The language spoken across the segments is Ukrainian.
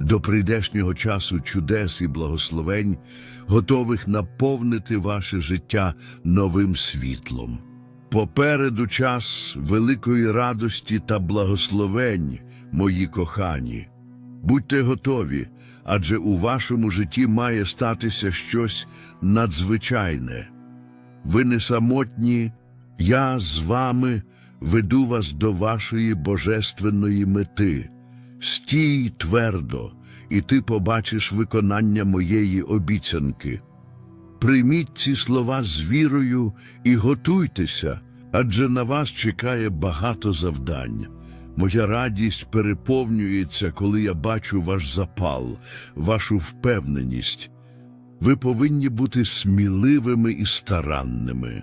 до прийдешнього часу чудес і благословень, готових наповнити ваше життя новим світлом. Попереду час великої радості та благословень, мої кохані. Будьте готові, адже у вашому житті має статися щось надзвичайне. Ви не самотні, я з вами веду вас до вашої божественної мети. Стій твердо, і ти побачиш виконання моєї обіцянки. Прийміть ці слова з вірою і готуйтеся, адже на вас чекає багато завдань. Моя радість переповнюється, коли я бачу ваш запал, вашу впевненість. Ви повинні бути сміливими і старанними.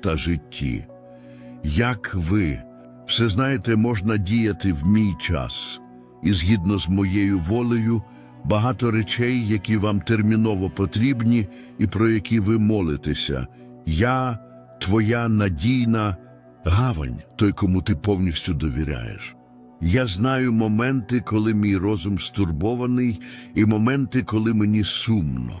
та житті. Як ви все знаєте, можна діяти в мій час, і згідно з моєю волею, багато речей, які вам терміново потрібні і про які ви молитеся. Я, твоя надійна гавань, той, кому ти повністю довіряєш. Я знаю моменти, коли мій розум стурбований, і моменти, коли мені сумно.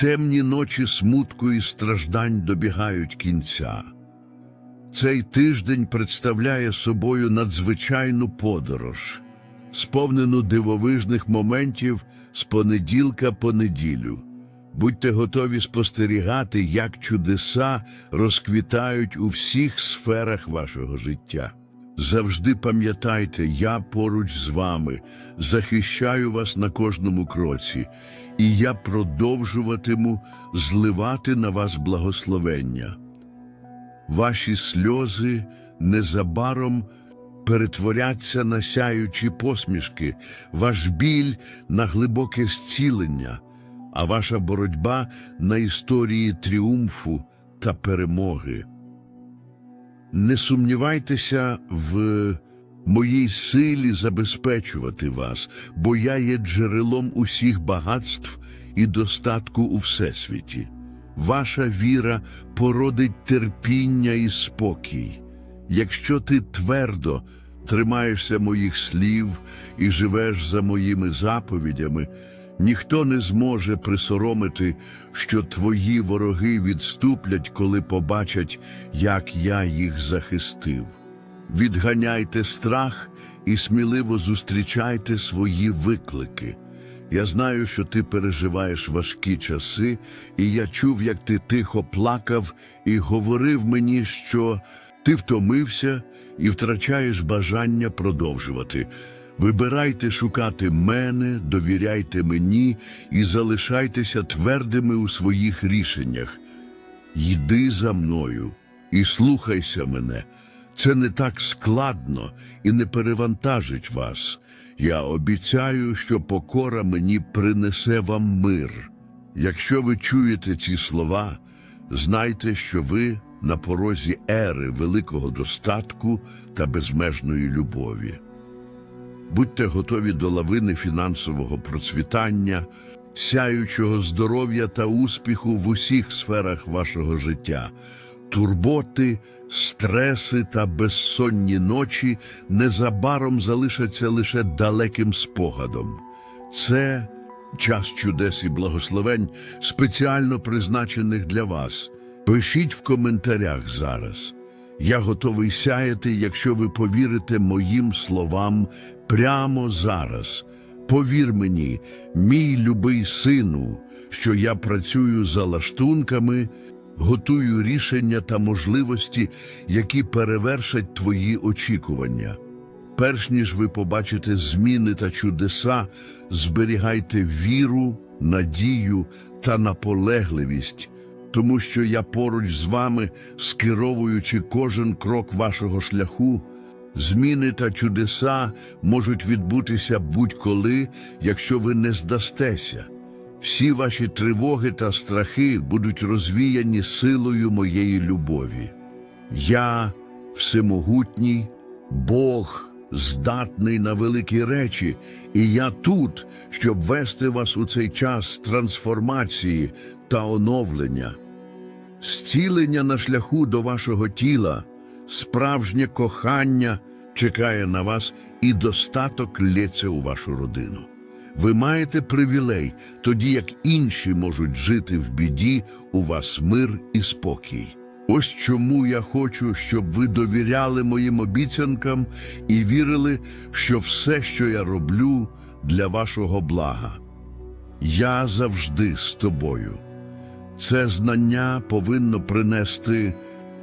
Темні ночі смутку і страждань добігають кінця. Цей тиждень представляє собою надзвичайну подорож, сповнену дивовижних моментів з понеділка по неділю. Будьте готові спостерігати, як чудеса розквітають у всіх сферах вашого життя. Завжди пам'ятайте, я поруч з вами, захищаю вас на кожному кроці, і я продовжуватиму зливати на вас благословення. Ваші сльози незабаром перетворяться на сяючі посмішки, ваш біль на глибоке зцілення, а ваша боротьба на історії тріумфу та перемоги. Не сумнівайтеся в моїй силі забезпечувати вас, бо я є джерелом усіх багатств і достатку у всесвіті. Ваша віра породить терпіння і спокій. Якщо ти твердо тримаєшся моїх слів і живеш за моїми заповідями, ніхто не зможе присоромити, що твої вороги відступлять, коли побачать, як я їх захистив. Відганяйте страх і сміливо зустрічайте свої виклики. Я знаю, що ти переживаєш важкі часи, і я чув, як ти тихо плакав і говорив мені, що ти втомився і втрачаєш бажання продовжувати. Вибирайте шукати мене, довіряйте мені і залишайтеся твердими у своїх рішеннях. Йди за мною і слухайся мене. Це не так складно і не перевантажить вас. Я обіцяю, що покора мені принесе вам мир. Якщо ви чуєте ці слова, знайте, що ви на порозі ери великого достатку та безмежної любові. Будьте готові до лавини фінансового процвітання, сяючого здоров'я та успіху в усіх сферах вашого життя. Турботи, стреси та безсонні ночі незабаром залишаться лише далеким спогадом. Це час чудес і благословень, спеціально призначених для вас. Пишіть в коментарях зараз. Я готовий сяяти, якщо ви повірите моїм словам прямо зараз. Повір мені, мій любий сину, що я працюю за лаштунками, готую рішення та можливості, які перевершать твої очікування. Перш ніж ви побачите зміни та чудеса, зберігайте віру, надію та наполегливість, тому що я поруч з вами, скеровуючи кожен крок вашого шляху, зміни та чудеса можуть відбутися будь-коли, якщо ви не здастеся. Всі ваші тривоги та страхи будуть розвіяні силою моєї любові. Я всемогутній, Бог, здатний на великі речі, і я тут, щоб вести вас у цей час трансформації та оновлення. Зцілення на шляху до вашого тіла, справжнє кохання чекає на вас і достаток лється у вашу родину. Ви маєте привілей, тоді як інші можуть жити в біді, у вас мир і спокій. Ось чому я хочу, щоб ви довіряли моїм обіцянкам і вірили, що все, що я роблю, для вашого блага. Я завжди з тобою. Це знання повинно принести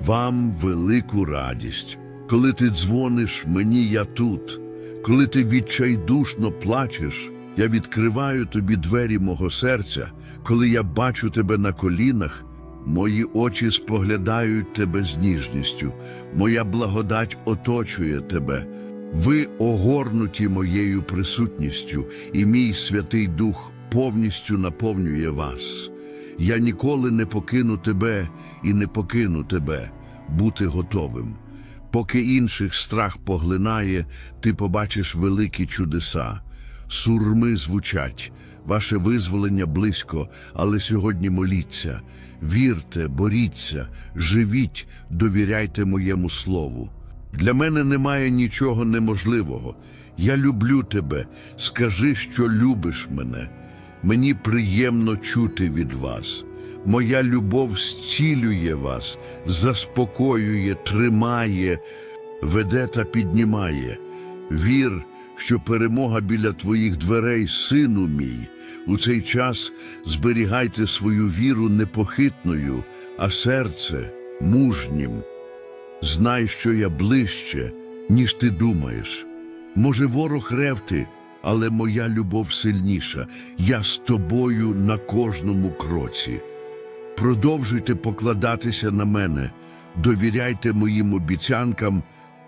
вам велику радість. Коли ти дзвониш мені, я тут. Коли ти відчайдушно плачеш, я відкриваю тобі двері мого серця. Коли я бачу тебе на колінах, мої очі споглядають тебе з ніжністю, моя благодать оточує тебе. Ви огорнуті моєю присутністю, і мій Святий Дух повністю наповнює вас. Я ніколи не покину тебе і не покину тебе, бути готовим. Поки інших страх поглинає, ти побачиш великі чудеса. Сурми звучать, ваше визволення близько, але сьогодні моліться. Вірте, боріться, живіть, довіряйте моєму слову. Для мене немає нічого неможливого. Я люблю тебе. Скажи, що любиш мене. Мені приємно чути від вас. Моя любов зцілює вас, заспокоює, тримає, веде та піднімає. Вір, що перемога біля твоїх дверей, сину мій. У цей час зберігайте свою віру непохитною, а серце мужнім. Знай, що я ближче, ніж ти думаєш. Може, ворог ревти, але моя любов сильніша. Я з тобою на кожному кроці. Продовжуйте покладатися на мене, довіряйте моїм обіцянкам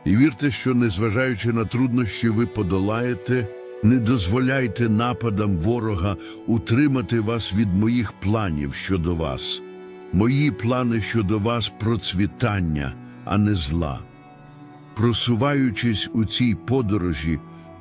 і вірте, що, незважаючи на труднощі, ви подолаєте, не дозволяйте нападам ворога утримати вас від моїх планів щодо вас. Мої плани щодо вас процвітання, а не зла. Просуваючись у цій подорожі,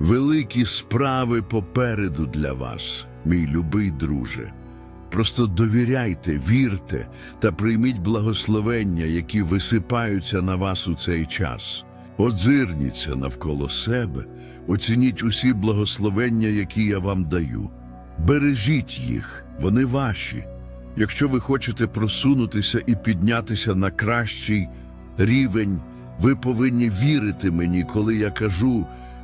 Великі справи попереду для вас, мій любий друже. Просто довіряйте, вірте та прийміть благословення, які висипаються на вас у цей час. Озирніться навколо себе, оцініть усі благословення, які я вам даю. Бережіть їх, вони ваші. Якщо ви хочете просунутися і піднятися на кращий рівень, ви повинні вірити мені, коли я кажу,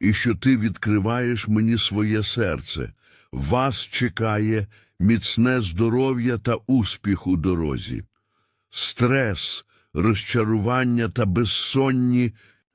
і що ти відкриваєш мені своє серце. Вас чекає міцне здоров'я та успіх у дорозі. Стрес, розчарування та безсонні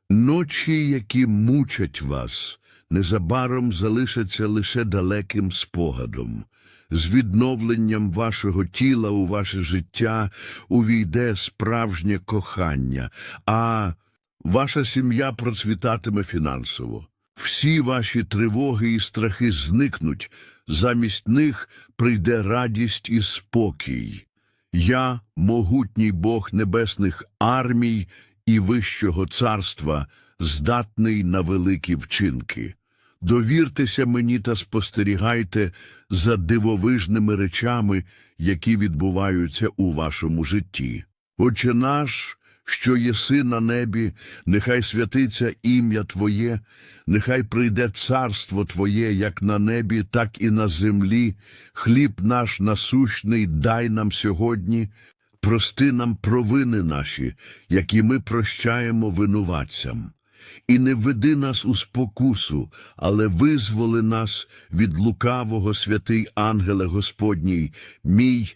ночі, які мучать вас, незабаром залишаться лише далеким спогадом. З відновленням вашого тіла у ваше життя увійде справжнє кохання, а ваша сім'я процвітатиме фінансово. Всі ваші тривоги і страхи зникнуть, замість них прийде радість і спокій. Я, могутній Бог небесних армій і Вищого царства, здатний на великі вчинки. Довіртеся мені та спостерігайте за дивовижними речами, які відбуваються у вашому житті. Отче наш, що єси на небі, нехай святиться ім'я Твоє, нехай прийде царство Твоє, як на небі, так і на землі. Хліб наш насущний дай нам сьогодні, прости нам провини наші, які ми прощаємо винуватцям. І не веди нас у спокусу, але визволи нас від лукавого святий ангеле Господній, мій